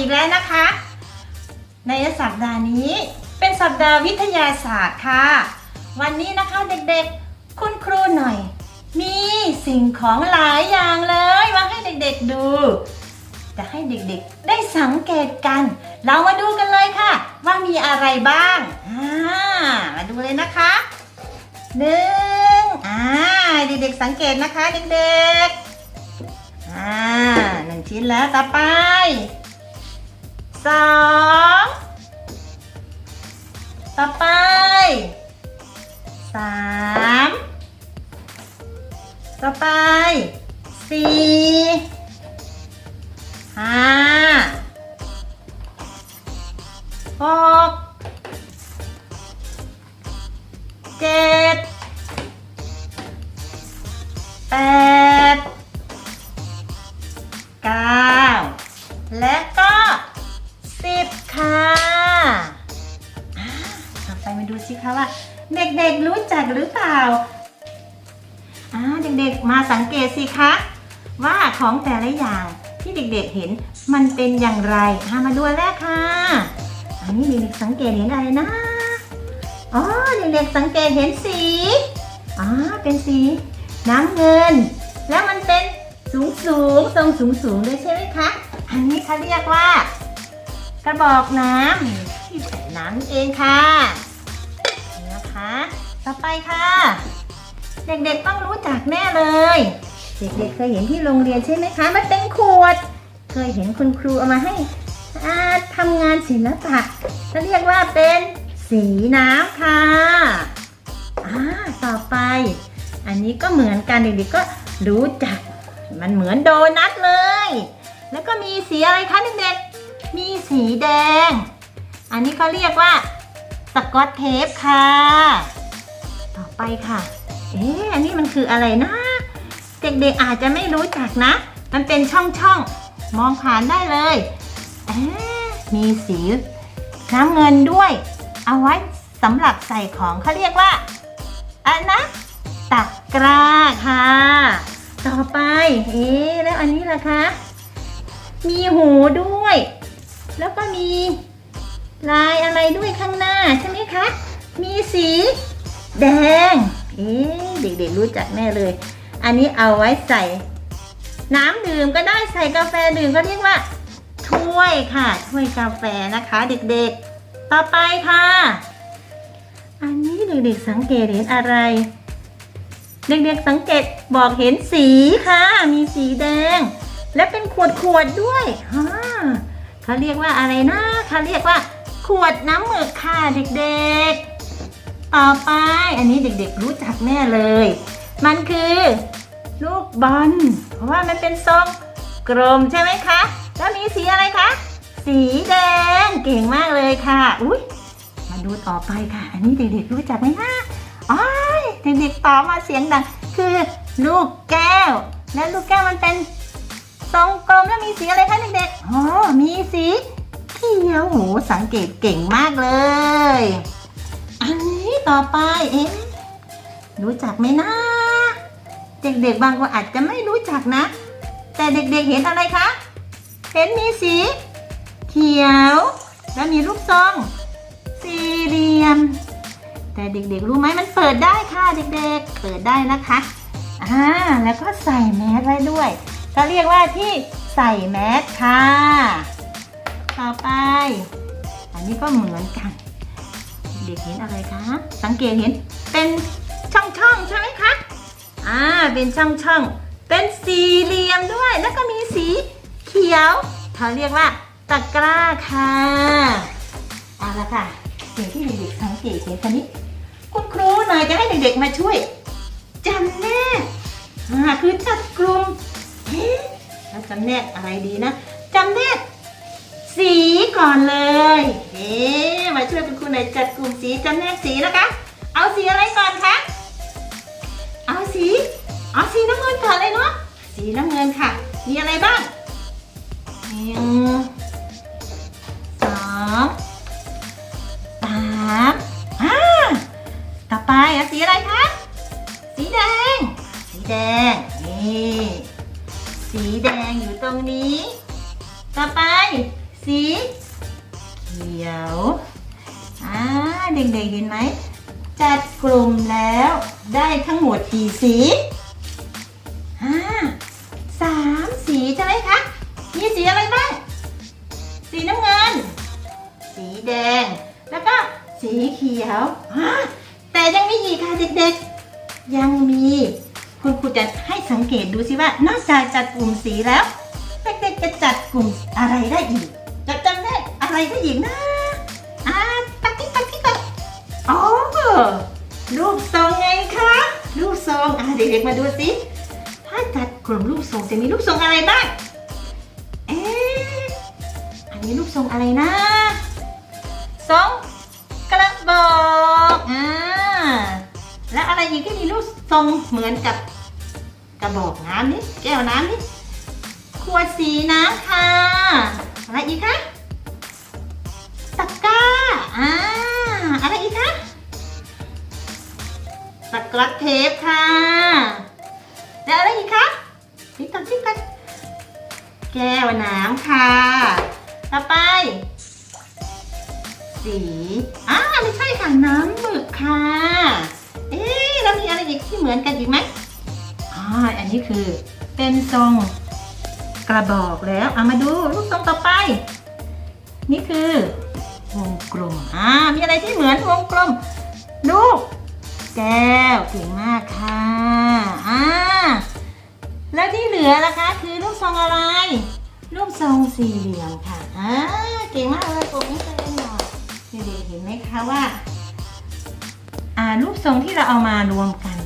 อีกแล้วนะคะ ในสัปดาห์นี้เป็นสัปดาห์วิทยาศาสตร์ค่ะ วันนี้นะคะเด็กๆ คุณครูหน่อย มีสิ่งของหลายอย่างเลยมาให้เด็กๆดู จะให้เด็กๆ ได้สังเกตกัน เรามาดูกันเลยค่ะ ว่ามีอะไรบ้างอ่ามาดูเลยนะคะหนึ่งอ่าเด็กๆสังเกตนะคะเด็กๆอ่าหนึ่งชิ้นแล้วต่อไป สองต่อไปสามต่อไปสี่ห้าหกเจ็ดแปดเก้าและ สิคะว่า เด็กๆรู้จักหรือเปล่าอ่าเด็กๆมาสังเกตสิคะ ว่าของแต่ละอย่างที่เด็กๆเห็นมันเป็นอย่างไรอ่ามาดูแรกค่ะ อันนี้เด็กๆสังเกตเห็นอะไรนะอ๋อเด็กๆสังเกตเห็นสีอ๋อเป็นสีน้ำเงิน แล้วมันเป็นสูงสูงๆทรงสูงสูงๆด้วยใช่ไหมคะ อันนี้เขาเรียกว่า กระบอกน้ำที่ใส่น้ำเองค่ะ ต่อไปค่ะ เด็กๆต้องรู้จักแน่เลย เด็กๆเคยเห็นที่โรงเรียนใช่ไหมคะ มันเป็นขวด เคยเห็นคุณครูเอามาให้อาทำงานศิลปะจะเรียกว่าเป็นสีน้ำค่ะอ่าต่อไป อันนี้ก็เหมือนกันเด็กๆก็รู้จัก มันเหมือนโดนัทเลย แล้วก็มีสีอะไรคะเด็กๆมีสีแดง อันนี้เขาเรียกว่า สกอตเทปค่ะ ต่อไปค่ะ เอ๊ะอันนี้มันคืออะไรนะ เด็กๆอาจจะไม่รู้จักนะ มันเป็นช่องๆ มองผ่านได้เลยเอ๊ะมีสีน้ำเงินด้วย เอาไว้สำหรับใส่ของเขาเรียกว่าอันนะตะกกร้าค่ะ ต่อไป เอ๊ะแล้วอันนี้ล่ะคะ มีหูด้วย แล้วก็มี ลายอะไรด้วยข้างหน้าใช่ไหมคะ มีสีแดง เอ๊เด็กๆรู้จักแน่เลย อันนี้เอาไว้ใส่ น้ำดื่มก็ได้ใส่กาแฟดื่มก็เรียกว่า ถ้วยค่ะ ถ้วยกาแฟนะคะ เด็กๆ ต่อไปค่ะ อันนี้เด็กๆสังเกตเห็นอะไร เด็กๆสังเกตบอกเห็นสีค่ะ มีสีแดง และเป็นขวดขวดๆด้วยฮ่าเขาเรียกว่าอะไรนะเขาเรียกว่า วดน้ำหมึกค่ะเด็กๆ ต่อไปอันนี้เด็กๆรู้จักแน่เลย มันคือลูกบอลเพราะว่ามันเป็นทรงกลมใช่ไหมคะ แล้วมีสีอะไรคะ สีแดงเก่งมากเลยค่ะ อุ้ยมาดูต่อไปค่ะ อันนี้เด็กๆรู้จักไหมคะอ๋อเด็กๆตอบมาเสียงดัง คือลูกแก้ว และลูกแก้วมันเป็นทรงกลมแล้วมีสีอะไรคะเด็กๆ อ๋อ มีสี เขียวโหสังเกตเก่งมากเลย อันนี้ต่อไปเอ๊ะรู้จักไหมนะ เด็กๆบางคนอาจจะไม่รู้จักนะ แต่เด็กๆเห็นอะไรคะ เห็นมีสี เขียว และมีรูปทรง สี่เหลี่ยม แต่เด็กๆรู้ไหมมันเปิดได้ค่ะเด็กๆ เปิดได้นะคะอ่าแล้วก็ใส่แมสไว้ด้วยก็เรียกว่าที่ใส่แมสค่ะ ต่อไป อันนี้ก็เหมือนกัน เด็กเห็นอะไรคะ สังเกตเห็นเป็นช่องๆใช่ไหมคะ อ่า เป็นช่องๆเป็นสี่เหลี่ยมด้วย แล้วก็มีสีเขียวเขาเรียกว่าตะกร้าค่ะเอาละค่ะสิ่งที่เด็กๆสังเกตเห็นตอนนี้ คุณครูหน่อยจะให้เด็กๆมาช่วยจำแนกอ่าคือจัดกลุ่มเอ๊ะแล้วจำแนกอะไรดีนะจำแนก สีก่อนเลยเอ๊มาช่วยคุณครูหน่อยจัดกลุ่มสีจำแนกสีนะคะ เอาสีอะไรก่อนคะ เอาสี เอาสีน้ำเงินก่อนเลยเนาะ สีน้ำเงินค่ะ มีอะไรบ้าง มีสีอะไรบ้าง สีน้ำเงิน สีแดง แล้วก็สีเขียวอ่าแต่ยังมีอีกค่ะเด็กๆ ยังมี คุณครูจะให้สังเกตดูสิว่านอกจากจัดกลุ่มสีแล้ว เด็กๆจะจัดกลุ่มอะไรได้อีก จะจำได้อะไรได้อีกนะอ่าตักติ๊กตักติ๊กตักอ๋อรูปทรงไงคะรูปทรงอ่าเด็กๆมาดูสิถ้าจัดกลุ่มรูปทรงจะมีรูปทรงอะไรบ้าง อันนี้รูปทรงอะไรนะทรงกระบอกอ่าแล้วอะไรอีกที่มีรูปทรงเหมือนกับกระบอกน้ำนี่แก้วน้ำนี่ขวดสีน้ำค่ะ อะไรอีกคะตะกร้าอ่าอะไรอีกคะตะกร้อเทปค่ะแล้วอะไรอีกคะติ๊กตักติ๊กตักแก้วน้ำค่ะ ต่อไป สีอ่าไม่ใช่ค่ะน้ำหมึกค่ะ เอ๊ะแล้วมีอะไรอีกที่เหมือนกันอีกไหมอ่าอันนี้คือเป็นทรงกระบอกแล้วเอามาดูรูปทรงต่อไป นี่คือวงกลมอ่ามีอะไรที่เหมือนวงกลมลูกแก้วเก่งมากค่ะอ่าแล้วที่เหลือล่ะคะ คือรูปทรงอะไร รูปทรงสี่เหลี่ยมค่ะอ่าเก่งมากเลยผมจะเล่นหน่อยเด็กๆเห็นไหมคะว่าอ่ารูปทรงที่เราเอามารวมกัน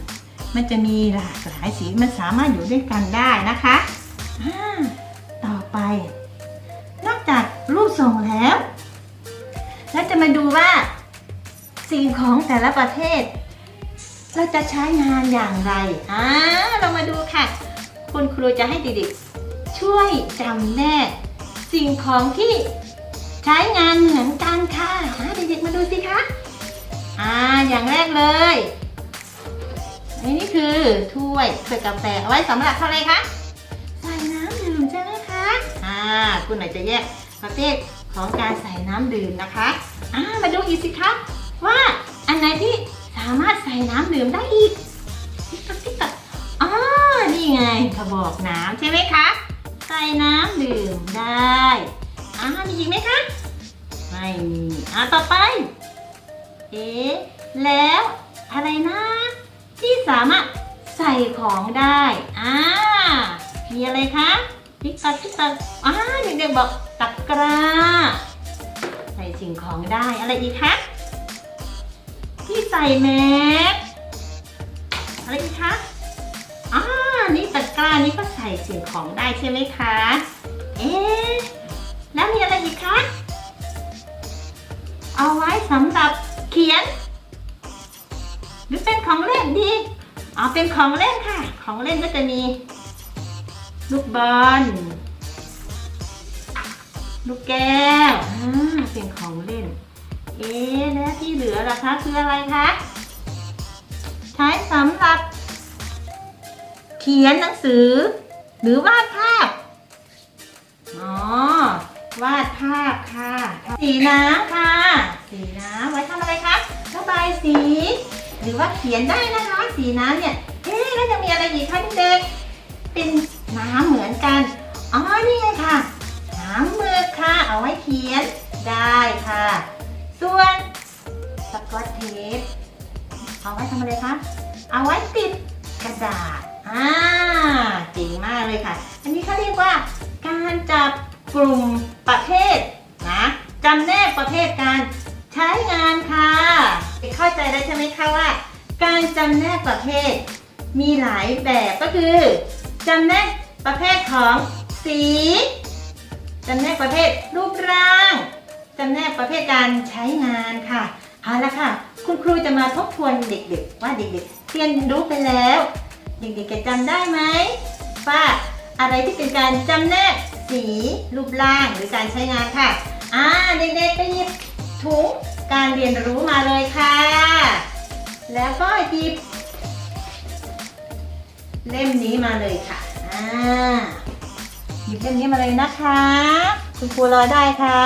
มันจะมีหลากหลายสีมันสามารถอยู่ด้วยกันได้นะคะอ่าต่อไป นอกจากรูปทรงแล้วแล้วจะมาดูว่าสิ่งของแต่ละประเภทเราจะใช้งานอย่างไรอ่าเรามาดูค่ะ คุณครูจะให้เด็กๆ ช่วยจำแนกสิ่งของที่ใช้งานเหมือนกันค่ะอ่าเด็กๆมาดูสิคะอ่าอย่างแรกเลยอันนี้คือถ้วยถ้วยกาแฟเอาไว้สำหรับทำอะไรคะใส่น้ำดื่มใช่ไหมคะอ่าคุณไหนจะแยกประเภทของการใส่น้ำดื่มนะคะอ่ามาดูอีกสิคะว่าอันไหนที่สามารถใส่น้ำดื่มได้อีกติ๊กตักติ๊กอ๋อนี่ไงกระบอกน้ำใช่ไหมคะ ใส่น้ำดื่มได้อ่ามีอีกไหมคะ ไม่มีอ่าต่อไป เอ๊ะ แล้วอะไรนะ ที่สามารถใส่ของได้อ่ามีอะไรคะติ๊กตักติ๊กตักอ่าเด็กๆบอกตะกร้า ใส่สิ่งของได้อะไรอีกคะที่ใส่แมสอะไรอีกคะอ่านี่ตะ กร้านี่ก็ใส่สิ่งของได้ใช่ไหมคะ เอ๊ะ แล้วมีอะไรอีกคะ เอาไว้สำหรับเขียน หรือเป็นของเล่นดี เอาเป็นของเล่นค่ะ ของเล่นก็จะมี ลูกบอล ลูกแก้วเป็นของเล่น เอ๊ะ แล้วที่เหลือล่ะคะ คืออะไรคะ ใช้สำหรับ เขียนหนังสือ หรือวาดภาพ อ๋อ วาดภาพค่ะ สีน้ำค่ะ สีน้ำไว้ทำอะไรคะระบายสี หรือว่าเขียนได้นะคะ สีน้ำเนี่ยเอ๊ะแล้วจะมีอะไรอีกคะเด็กเป็นน้ำเหมือนกัน อ๋อ นี่ไงค่ะ น้ำมือค่ะ เอาไว้เขียนได้ค่ะ ส่วนสกอตเทปเอาไว้ทำอะไรคะ เอาไว้ติดกระดาษ อ่าเจ๋งมากเลยค่ะ อันนี้เขาเรียกว่าการจับกลุ่มประเภทนะจำแนกประเภทการใช้งานค่ะ เข้าใจแล้ใช่ไหมคะว่า การจำแนกประเภท มีหลายแบบก็คือจำแนกประเภทของสีจำแนกประเภทรูปร่างจำแนกประเภทการใช้งานค่ะเอาละค่ะ คุณครูจะมาทบทวนเด็กๆ ว่าเด็กๆเรียนรู้ไปแล้ว เด็กๆจำได้ไหมว่าอะไรที่เป็นการจำแนกสีรูปร่างหรือการใช้งานค่ะอ่าเด็กๆไปหยิบถุงการเรียนรู้มาเลยค่ะ แล้วก็หยิบ เล่มนี้มาเลยค่ะอ่าหยิบเล่มนี้มาเลยนะคะ คุณครูรอได้ค่ะ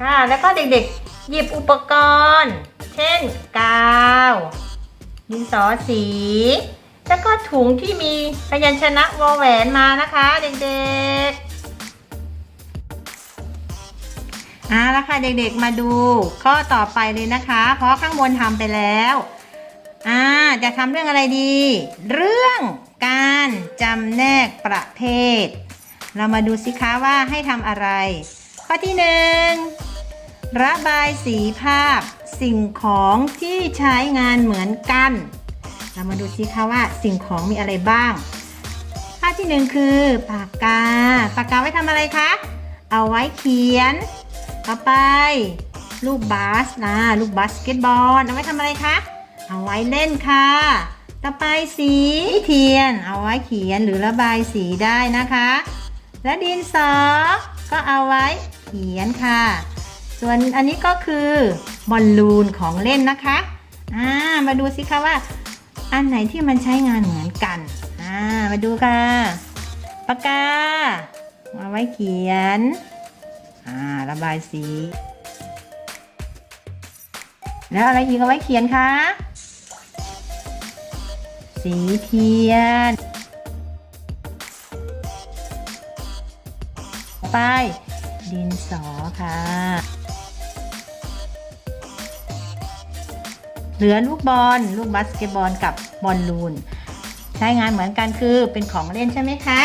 ค่ะแล้วก็เด็กๆ หยิบอุปกรณ์ เช่นกาวดินสอสี แล้วก็ถุงที่มีพยัญชนะวอแหวนมานะคะเด็กๆเอาละค่ะเด็กๆมาดูข้อต่อไปเลยนะคะ เพราะข้างบนทำไปแล้วอ่าจะทำเรื่องอะไรดี เรื่องการจำแนกประเภท เรามาดูสิคะว่าให้ทำอะไร ข้อที่หนึ่งระบายสีภาพสิ่งของที่ใช้งานเหมือนกัน เรามาดูสิคะว่าสิ่งของมีอะไรบ้าง ภาพที่หนึ่งคือปากกา ปากกาไว้ทำอะไรคะ เอาไว้เขียน ต่อไป ลูกบาสนะ ลูกบาสเกตบอล เอาไว้ทำอะไรคะ เอาไว้เล่นค่ะ ต่อไปสีเทียน เอาไว้เขียนหรือระบายสีได้นะคะ และดินสอ ก็เอาไว้เขียนค่ะ ส่วนอันนี้ก็คือบอลลูนของเล่นนะคะ อ่า มาดูสิคะว่า อันไหนที่มันใช้งานเหมือนกัน อ่า มาดูค่ะ ปากกาเอาไว้เขียน อ่า ระบายสี แล้วอะไรอีกเอาไว้เขียนคะ สีเทียน ไป ดินสอค่ะ เหลือลูกบอลลูกบาสเกตบอลกับบอลลูน ใช้งานเหมือนกันคือเป็นของเล่นใช่ไหมคะ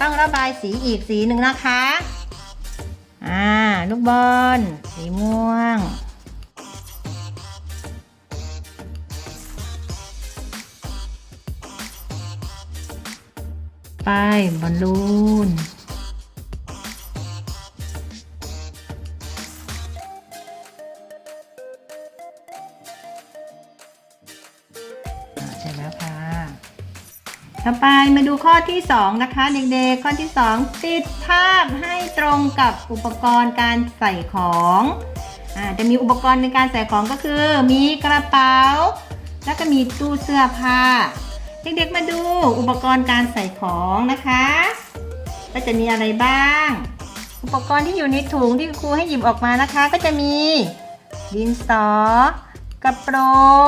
ต้องระบายสีอีกสีหนึ่งนะคะอ่าลูกบอลสีม่วง ไปบอลลูน ไปมาดูข้อที่ 2 นะคะ เด็กๆ ข้อที่ 2 ติดภาพให้ตรงกับอุปกรณ์การใส่ของอ่าจะมีอุปกรณ์ในการใส่ของก็คือ มีกระเป๋า แล้วก็มีตู้เสื้อผ้า เด็กๆ มาดูอุปกรณ์การใส่ของนะคะ ก็จะมีอะไรบ้าง อุปกรณ์ที่อยู่ในถุงที่ครูให้หยิบออกมานะคะ ก็จะมีดินสอกระโปร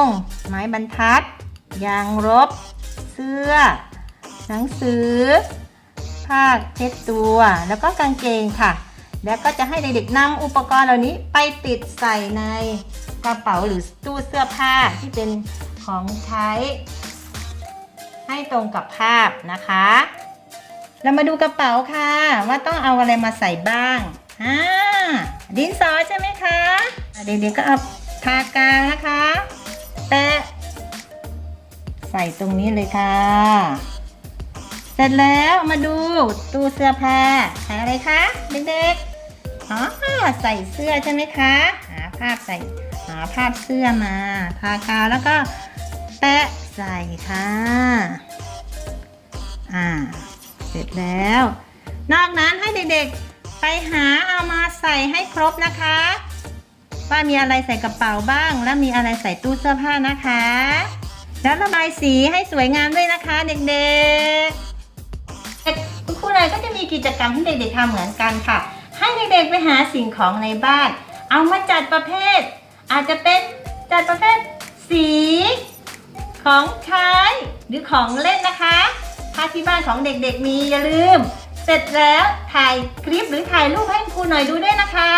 ง ไม้บรรทัด ยางรบ เสื้อ หนังสือ ผ้าเช็ดตัว แล้วก็กางเกงค่ะ แล้วก็จะให้เด็กๆนำอุปกรณ์เหล่านี้ไปติดใส่ในกระเป๋าหรือตู้เสื้อผ้าที่เป็นของใช้ ให้ตรงกับภาพนะคะ เรามาดูกระเป๋าค่ะ ว่าต้องเอาอะไรมาใส่บ้างอ่าดินสอใช่ไหมคะเด็กๆก็เอาทากาวนะคะ แปะใส่ตรงนี้เลยค่ะ ร็จแล้วมาดูตู้เสื้อผ้าใส่อะไรคะเด็กๆอ๋อใส่เสื้อใช่ไหมคะ หาภาพใส่หาภาพเสื้อมาทากาวแล้วก็แปะใส่ค่ะอ่าเสร็จแล้ว นอกนั้นให้เด็กๆไปหาเอามาใส่ให้ครบนะคะ ว่ามีอะไรใส่กระเป๋าบ้าง และมีอะไรใส่ตู้เสื้อผ้านะคะ แล้วระบายสีให้สวยงามด้วยนะคะเด็กๆ ครูนายก็จะมีกิจกรรมให้เด็กๆทำเหมือนกันค่ะ ให้เด็กๆไปหาสิ่งของในบ้าน เอามาจัดประเภท อาจจะเป็นจัดประเภทสี ของใช้หรือของเล่นนะคะ ถ้าที่บ้านของเด็กๆมีอย่าลืม เสร็จแล้วถ่ายคลิปหรือถ่ายรูปให้ครูหน่อยดูด้วยนะคะ